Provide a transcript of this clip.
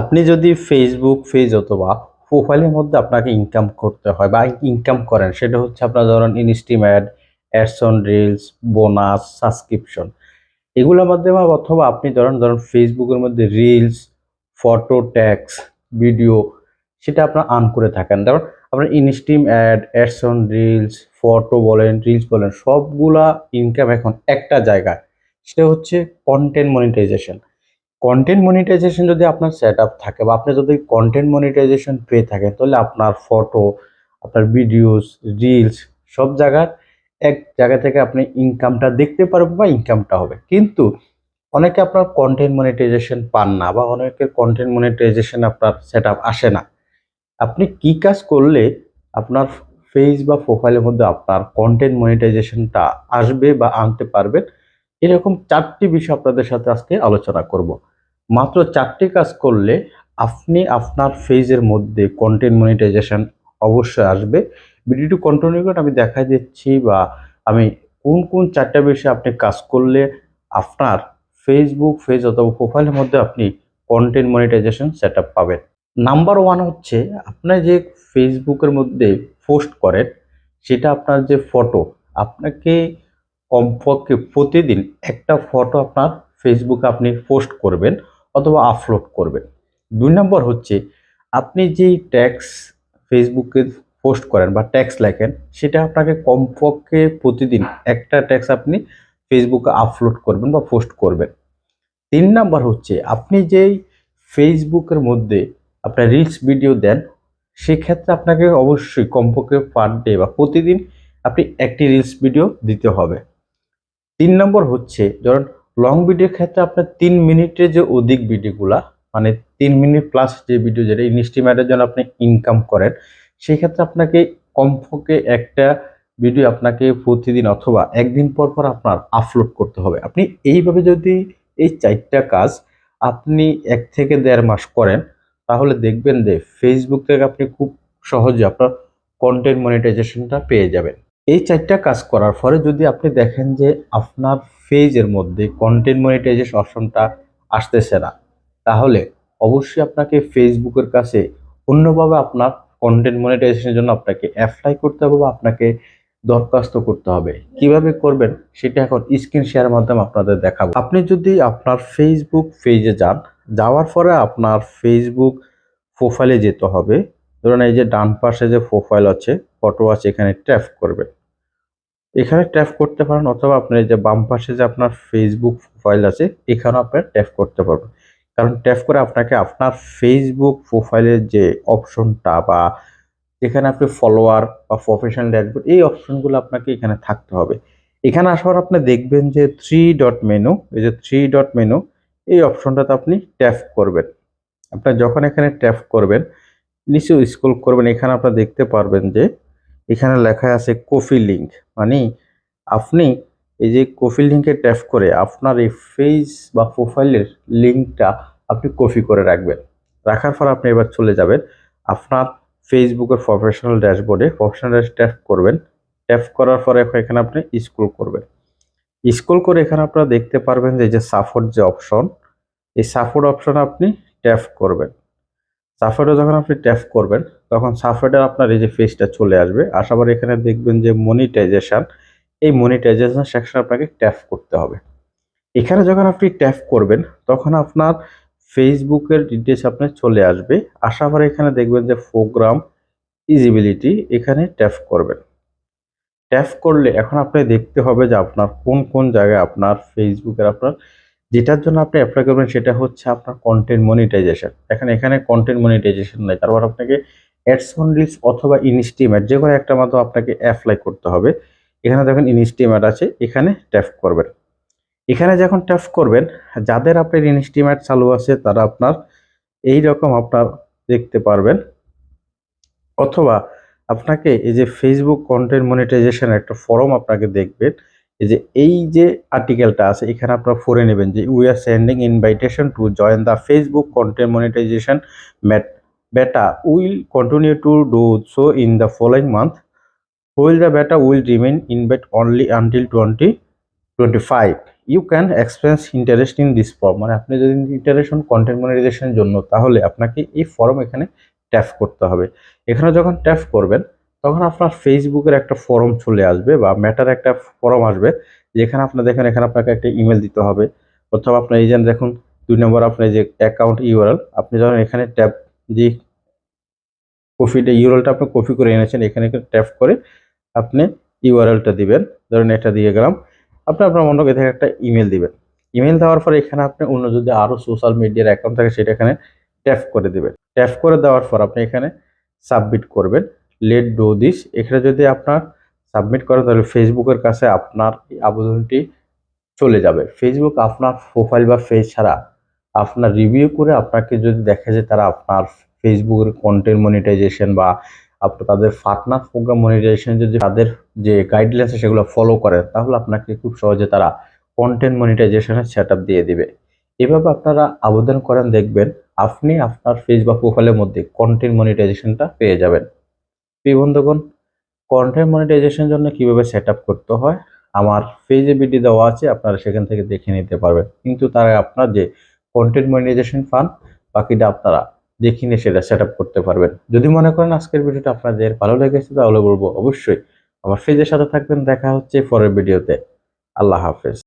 আপনি যদি Facebook page অথবা প্রোফাইলের মধ্যে আপনাকে ইনকাম করতে হয় বা ইনকাম করেন, সেটা হচ্ছে আপনার ধরেন instream ad ads on reels bonus subscription এগুলোর মাধ্যমে অথবা আপনি ধরেন ধরেন ফেসবুকের মধ্যে রিলস ফটো ট্যাক্স ভিডিও সেটা আপনার আর্ন করে থাকেন। ধরুন আপনার instream ad ads on reels photo বলেন রিলস বলেন, সবগুলা ইনকাম এখন একটা জায়গায়, সেটা হচ্ছে কন্টেন্ট মনিটাইজেশন কন্টেন্ট মনিটাইজেশন যদি আপনার সেট আপ থাকে বা আপনি যদি কন্টেন্ট মনিটাইজেশন পেয়ে থাকেন, তাহলে আপনার ফটো আপনার ভিডিওস রিলস সব জায়গার এক জায়গা থেকে আপনি ইনকামটা দেখতে পারবেন বা ইনকামটা হবে। কিন্তু অনেকে আপনার কন্টেন্ট মনিটাইজেশন পান না বা অনেকের কন্টেন্ট মনিটাইজেশন আপনার সেট আসে না। আপনি কি কাজ করলে আপনার ফেস বা প্রোফাইলের মধ্যে আপনার কন্টেন্ট মনিটাইজেশনটা আসবে বা আনতে পারবেন, এরকম চারটি বিষয় আপনাদের সাথে আজকে আলোচনা করব। মাত্র চারটি কাজ করলে আপনি আপনার ফেজের মধ্যে কন্টেন্ট মনিটাইজেশন অবশ্যই আসবে। ভিডিওটি কন্টিনিউ করে আমি দেখা দিচ্ছি বা আমি কোন কোন চারটা বিষয়ে আপনি কাজ করলে আপনার ফেসবুক ফেজ অথবা প্রোফাইলের মধ্যে আপনি কন্টেন্ট মনিটাইজেশন সেট পাবেন। নাম্বার ওয়ান হচ্ছে আপনার যে ফেসবুকের মধ্যে পোস্ট করেন, সেটা আপনার যে ফটো আপনাকে কমপক্ষে প্রতিদিন একটা ফটো আপনার ফেসবুকে আপনি পোস্ট করবেন। অথবা আপলোড করবেন। দুই নম্বর হচ্ছে, আপনি যেই ট্যাক্স ফেসবুকে পোস্ট করেন বা ট্যাক্স লেখেন, সেটা আপনাকে কমপক্ষে প্রতিদিন একটা ট্যাক্স আপনি ফেসবুকে আপলোড করবেন বা পোস্ট করবেন। তিন নাম্বার হচ্ছে, আপনি যেই ফেসবুকের মধ্যে আপনার রিলস ভিডিও দেন, সেক্ষেত্রে আপনাকে অবশ্যই কমপক্ষে পার ডে বা প্রতিদিন আপনি একটি রিলস ভিডিও দিতে হবে। তিন নম্বর হচ্ছে, ধরুন লং ভিডিওর ক্ষেত্রে আপনার তিন মিনিটের যে অধিক ভিডিওগুলা মানে তিন মিনিট প্লাস যে ভিডিও যেটা ইনস্টিমেটের জন্য আপনি ইনকাম করেন, সেই ক্ষেত্রে আপনাকে কমপক্ষে একটা ভিডিও আপনাকে প্রতিদিন অথবা একদিন পর পর আপনার আপলোড করতে হবে। আপনি এইভাবে যদি এই চারটা কাজ আপনি এক থেকে দেড় মাস করেন, তাহলে দেখবেন যে ফেসবুক থেকে আপনি খুব সহজে আপনার কন্টেন্ট মনিটাইজেশনটা পেয়ে যাবেন। এই চারটা কাজ করার পরে যদি আপনি দেখেন যে আপনার পেজের মধ্যে কন্টেন্ট মনিটাইজেশন অপশনটা আসতেছে না, তাহলে অবশ্যই আপনাকে ফেসবুকের কাছে অন্যভাবে আপনার কন্টেন্ট মনিটাইজেশনের জন্য আপনাকে অ্যাপ্লাই করতে হবে বা আপনাকে দরখাস্ত করতে হবে। কীভাবে করবেন সেটা এখন স্ক্রিন শেয়ারের মাধ্যমে আপনাদের দেখাবো। আপনি যদি আপনার ফেসবুক পেজে যান, যাওয়ার পরে আপনার ফেসবুক প্রোফাইলে যেতে হবে। ধরুন এই যে ডান পাশে যে প্রোফাইল আছে ফটো আছে, এখানে ট্যাপ করবেন। এখানে ট্যাপ করতে পারেন অথবা আপনি এই যে বাম পাশে যে আপনার ফেসবুক প্রোফাইল আছে, এখানেও আপনি ট্যাপ করতে পারবেন। কারণ ট্যাপ করে আপনাকে আপনার ফেসবুক প্রোফাইলের যে অপশনটা বা যেখানে আপনি ফলোয়ার বা প্রফেশনাল ড্যাশবোর্ড এই অপশনগুলো আপনাকে এখানে থাকতে হবে। এখানে আসার আপনি দেখবেন যে থ্রি ডট মেনু এই যে থ্রি ডট মেনু এই অপশনটাতে আপনি ট্যাপ করবেন। আপনার যখন এখানে ট্যাপ করবেন নিচে স্ক্রল করবেন, এখানে আপনারা দেখতে পারবেন যে এখানে লেখা আছে কফি লিঙ্ক মানে আপনি এই যে কফি লিঙ্কে ট্যাপ করে আপনার এই ফেস বা প্রোফাইলের লিঙ্কটা আপনি কপি করে রাখবেন। রাখার পর আপনি এবার চলে যাবেন, আপনার ফেসবুকের প্রফেশনাল ড্যাশবোর্ডে প্রফেশনাল ড্যাশ ট্যাপ করবেন। ট্যাপ করার পরে এখানে আপনি স্ক্রল করবেন। স্ক্রল করে এখানে আপনারা দেখতে পারবেন যে যে সাপোর্ট যে অপশন এই সাপোর্ট অপশন আপনি ট্যাপ করবেন। সাফারে যখন আপনি ট্যাপ করবেন, তখন সাফারের আপনার এই যে ফেসটা চলে আসবে। আসার এখানে দেখবেন যে মনিটাইজেশন এই মনিটাইজেশন সেকশন আপনাকে ট্যাপ করতে হবে। এখানে যখন আপনি ট্যাপ করবেন, তখন আপনার ফেসবুকের ডিটেলস আপনার চলে আসবে। আসার পরে এখানে দেখবেন যে প্রোগ্রাম ইজিবিলিটি এখানে ট্যাপ করবেন। ট্যাপ করলে এখন আপনি দেখতে হবে যে আপনার কোন কোন জায়গায় আপনার ফেসবুকের আপনার যেটার জন্য আপনি অ্যাপ্লাই করবেন সেটা হচ্ছে আপনার কন্টেন্ট মনিটাইজেশন এখানে এখানে কন্টেন্ট মনিটাইজেশন নাই। তারপর আপনাকে অ্যাডস অন রিলস অথবা ইনস্টিমেট যে কোনো একটা মাধ্যমে আপনাকে অ্যাপ্লাই করতে হবে। এখানে দেখেন ইনস্টিমেট আছে, এখানে ট্যাপ করবেন। এখানে যখন ট্যাপ করবেন, যাদের আপনার ইনস্টিমেট চালু আছে, তারা আপনার এই রকম আপনার দেখতে পারবেন। অথবা আপনাকে এই যে ফেসবুক কন্টেন্ট মনিটাইজেশন একটা ফর্ম আপনাকে দেখবেন। এই যে এই যে আর্টিকেলটা আছে, এখানে আপনারা পড়ে নেবেন যে we are sending invitation to join the Facebook content monetisation mat beta will continue to do so in the following month while the beta will remain invite only until twenty twenty five you can express interest in this form মানে আপনি যদি interest content মনিটাইজেশনের জন্য, তাহলে আপনাকে এই form এখানে tap করতে হবে। এখানে যখন ট্যাপ করবেন তখন আপনার ফেসবুকের একটা ফর্ম চলে আসবে বা ম্যাটার একটা ফর্ম আসবে, যেখানে আপনার দেখেন, এখানে আপনাকে একটা ইমেল দিতে হবে। অথবা আপনার এই যে দেখুন, দুই নম্বর আপনার যে অ্যাকাউন্ট ইউআরএল আপনি যখন এখানে ট্যাপ যে কপিটা ইউআরএলটা আপনি কপি করে এনেছেন, এখানে ট্যাপ করে আপনি ইউআরএলটা দিবেন। ধরেন এটা দিয়ে গেলাম, আপনি আপনার মনে থেকে একটা ইমেল দিবেন। ইমেল দেওয়ার পরে এখানে আপনি অন্য যদি আরও সোশ্যাল মিডিয়ার অ্যাকাউন্ট থাকে, সেটা এখানে ট্যাপ করে দিবেন। ট্যাপ করে দেওয়ার পর আপনি এখানে সাবমিট করবেন। লেট ডো দিস এখানে যদি আপনার সাবমিট করেন তাহলে ফেসবুকের কাছে আপনার আবেদনটি চলে যাবে। ফেসবুক আপনার প্রোফাইল বা পেজ ছাড়া আপনার রিভিউ করে আপনাকে যদি দেখে যে তারা আপনার ফেসবুকের কন্টেন্ট মনিটাইজেশন বা আপনার তাদের পার্টনার প্রোগ্রাম মনিটাইজেশন যদি তাদের যে গাইডলাইন্স সেগুলো ফলো করেন তাহলে আপনাকে খুব সহজে তারা কন্টেন্ট মনিটাইজেশনের সেট দিয়ে দিবে। এভাবে আপনারা আবেদন করেন, দেখবেন আপনি আপনার পেজ বা প্রোফাইলের মধ্যে কন্টেন্ট মনিটাইজেশনটা পেয়ে যাবেন। বন্ধুগণ কন্টেন্ট মনিটাইজেশন জন্য কীভাবে সেট করতে হয়? আমার পেজে ভিডিও দেওয়া আছে, আপনারা সেখান থেকে দেখে নিতে পারবেন। কিন্তু তারা আপনার যে কন্টেন্ট মনিটাইজেশন পান বাকিটা আপনারা দেখে নিয়ে সেটা সেট করতে পারবেন। যদি মনে করেন আজকের ভিডিওটা আপনাদের ভালো লেগেছে, তাহলে বলব অবশ্যই আমার পেজের সাথে থাকবেন। দেখা হচ্ছে পরের ভিডিওতে আল্লাহ হাফেজ।